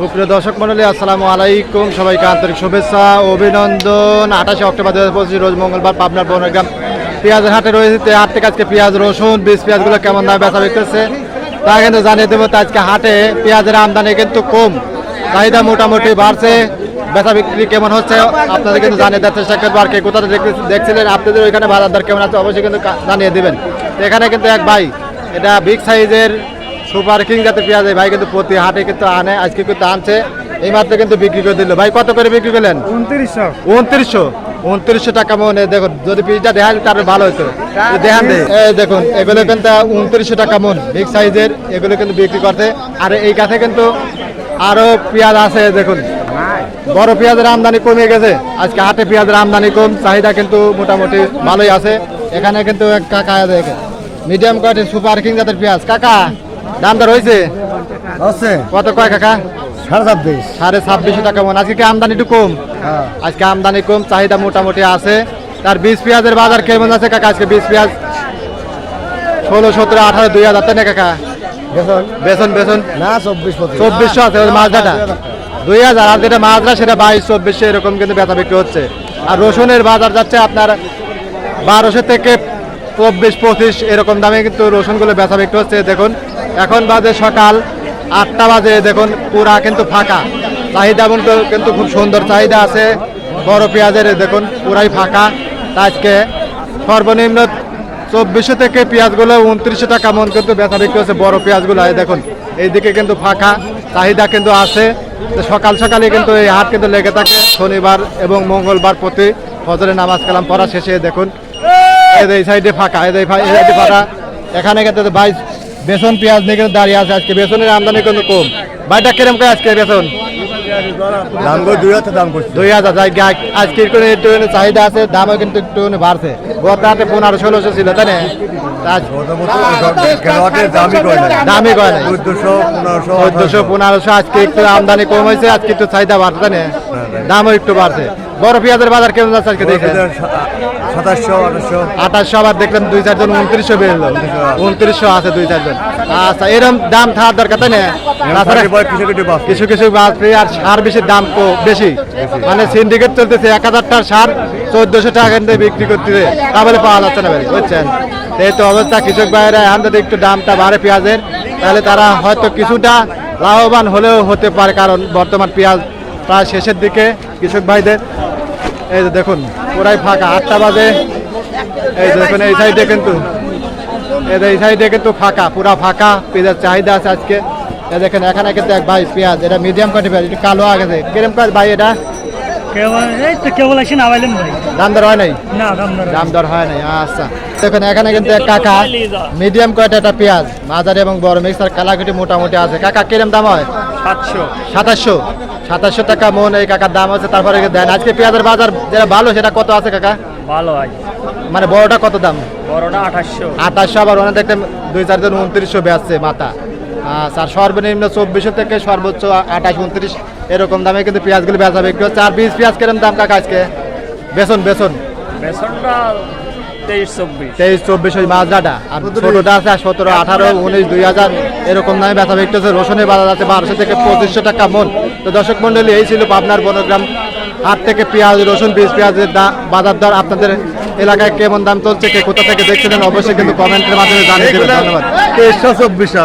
সুপ্রিয় দর্শক মন্ডলী আসসালামু আলাইকুম। সবাইকে আন্তরিক শুভেচ্ছা, অভিনন্দন। আঠাশে অক্টোবর দু হাজার পঁচিশ রোজ মঙ্গলবার পাবনার বনগ্রাম পেঁয়াজের হাটে রয়েছে। হাট থেকে আজকে পেঁয়াজ, রসুন, বীজ পেঁয়াজগুলো কেমন দামে বেচা বিকতেছে তা কিন্তু জানিয়ে দেবো আজকে হাটে পেঁয়াজের আমদানি কিন্তু কম। চাহিদা মোটামুটি বাড়ছে। বেচা বিক্রি কেমন হচ্ছে? আপনাদের কিন্তু জানিয়ে দেওয়ার চেষ্টা করব। আর কে কোথাও দেখছিলেন, আপনাদের ওইখানে বাজার দর কেমন আছে অবশ্যই কিন্তু জানিয়ে দেবেন। এখানে কিন্তু এক ভাই, এটা বিগ সাইজের সুপার কিং জাতের পেঁয়াজ ভাই কিন্তু প্রতি হাটে কিন্তু আনে আজকে কিন্তু আনছে। এই মাত্র কিন্তু বিক্রি করে দিল। ভাই কত করে বিক্রি করলেন? উনত্রিশশো। উনত্রিশশো। উনত্রিশশো টাকা মনে দেখুন যদি পিসটা দেখান তাহলে ভালো হতো দেখান। এই দেখুন এগুলো কিন্তু উনত্রিশশো টাকা মন বিগ সাইজের এগুলো কিন্তু বিক্রি করতে। আর এই কাছে কিন্তু আরও পেঁয়াজ আছে দেখুন। বড় পেঁয়াজের আমদানি কমে গেছে। আজকে হাটে পেঁয়াজের আমদানি কম চাহিদা কিন্তু মোটামুটি ভালোই আছে। এখানে কিন্তু কাকা দেখে মিডিয়াম কোয়ালিটির সুপার কিং জাতের পেঁয়াজ। কাকা দাম দর হয়েছে? আছে। কত কয় কাকা? সাড়ে ছাব্বিশ। সাড়ে ছাব্বিশশো টাকা মন আজকে আমদানি একটু কম? হ্যাঁ। আজকে আমদানি কম চাহিদা মোটামুটি আছে। তার বীজ পেঁয়াজের বাজার কেমন আছে কাকা? আজকে বীজ পেঁয়াজ ষোলো সতেরো আঠারো দুই হাজার তাই না কাকা? বেসন? বেসন না চব্বিশ চব্বিশশো আছে মাছটা? দুই হাজার আর যেটা মাছরা সেটা বাইশ চব্বিশশো এরকম কিন্তু বেচা বিক্রি হচ্ছে। আর রসুনের বাজার যাচ্ছে আপনার বারোশো থেকে চব্বিশ পঁচিশ এরকম দামে কিন্তু রসুনগুলো বেচা বিক্রি হচ্ছে, দেখুন। এখন বাজে সকাল আটটা বাজে, দেখুন, পুরা কিন্তু ফাঁকা। চাহিদা কিন্তু কিন্তু খুব সুন্দর চাহিদা আছে, বড় পেঁয়াজের, দেখুন, পুরাই ফাঁকা। আজকে সর্বনিম্ন চব্বিশশো থেকে পেঁয়াজগুলো উনত্রিশশো টাকা মন কিন্তু বেচা বিক্রি হচ্ছে বড় পেঁয়াজগুলো দেখুন। এইদিকে কিন্তু ফাঁকা, চাহিদা কিন্তু আছে। সকাল সকালে কিন্তু এই হাট কিন্তু লেগে থাকে, শনিবার এবং মঙ্গলবার প্রতি ফজরের নামাজ কালাম পড়া শেষে, দেখুন। এই সাইডে ফাঁকা এই সাইডে ফাঁকা। এখানে কিন্তু ভাই বেসন পেঁয়াজ নিয়ে কিন্তু দাঁড়িয়ে আছে আজকে। বেসনের আমদানি কিন্তু কম। ভাইটা কিরম করে আজকে বেসন? দাম দুই হাজার দাম করছি। দুই হাজার যাই গা- আজকে একটু একটু চাহিদা আছে দামও কিন্তু একটু বাড়ছে। গত হাটে পনেরো ষোলোশো ছিল তাই না? দামই না পনেরোশো চোদ্দশো পনেরোশো আজকে একটু আমদানি কম হয়েছে আজকে একটু চাহিদা বাড়ছে তাই না? দামও একটু বাড়ছে। বড় পেঁয়াজের বাজার কেমন যাচ্ছে আজকে দেখে সাতাশশো আঠাশশো। আঠাশশো আবার দেখলাম দুই চারজন উনত্রিশশো বেরোলো উনত্রিশশো আছে। দুই চারজন। আচ্ছা এরকম দাম থাকার দরকার তাই না? তাছাড়া কিছু কিছু বাস আর সার বেশি দাম বেশি। মানে সিন্ডিকেট চলতেছে এক হাজারটার সার চোদ্দশো টাকা দিয়ে বিক্রি করতেছে। তাহলে পাওয়া যাচ্ছে না ভাই বুঝছেন? এই তো অবস্থা। কৃষক ভাইয়েরা এখন যদি একটু দামটা বাড়ে পেঁয়াজের। তাহলে তারা হয়তো কিছুটা লাভবান হলেও হতে পারে কারণ বর্তমান পেঁয়াজ প্রায় শেষের দিকে কৃষক ভাইদের। এই যে দেখুন পুরাই ফাঁকা আটটা বাজে। এই যে দেখুন এই সাইডে কিন্তু এই সাইডে কিন্তু ফাঁকা পুরা ফাঁকা পেঁয়াজের চাহিদা আছে আজকে। দেখেন এখানে কিন্তু এক ভাই পেঁয়াজ এটা মিডিয়াম কোয়ালিটি পেঁয়াজ এটা কালো আগে কিরম কাজ ভাই এটা? দাম দর হয় নাই? দাম দর হয় নাই। আচ্ছা। দেখুন এখানে কিন্তু এক কাকা মিডিয়াম কোয়ালিটি একটা পেঁয়াজ মাঝারি এবং বড় মিক্সার কালাকুটি মোটামুটি আছে। কাকা কিরম দাম হয়? সাতশো। সাতাশশো। সাতাশশো টাকা মন এই কাকার দাম আছে তারপরে দেন। আজকে পেঁয়াজের বাজার যেটা ভালো সেটা কত আছে কাকা? ভালো মানে বড়টা কত দাম? বড়টা আঠাশশো। আঠাশশো আবার ওনার দেখতে দুই চারজন উনত্রিশশো বেচছে মাথা। আচ্ছা আর সর্বনিম্ন চব্বিশশো থেকে সর্বোচ্চ আঠাশ উনত্রিশ এরকম দামে কিন্তু পেঁয়াজগুলো বেচা বিক্রি হচ্ছে। আর বীজ পেঁয়াজ কিরম দাম কাকা আজকে? বেসন বেসন? বেসনটা তেইশ চব্বিশ। ওই মাজরাটা। আর ছোটোটা আছে সতেরো আঠারো উনিশ দুই হাজার এরকম দামে বেচা বিক্রি হচ্ছে। রসুনের বাজার আছে বারোশো থেকে পঁচিশশো টাকা মন। তো দর্শক মন্ডলী এই ছিল পাবনার বনগ্রাম হাট থেকে পেঁয়াজ রসুন বীজ পেঁয়াজের বাজার দর আপনাদের এলাকায় কেমন দাম চলছে কে কোথা থেকে দেখছিলেন অবশ্যই কিন্তু কমেন্টের মাধ্যমে জানিয়ে দেবেন। ধন্যবাদ। তেইশশো চব্বিশশো।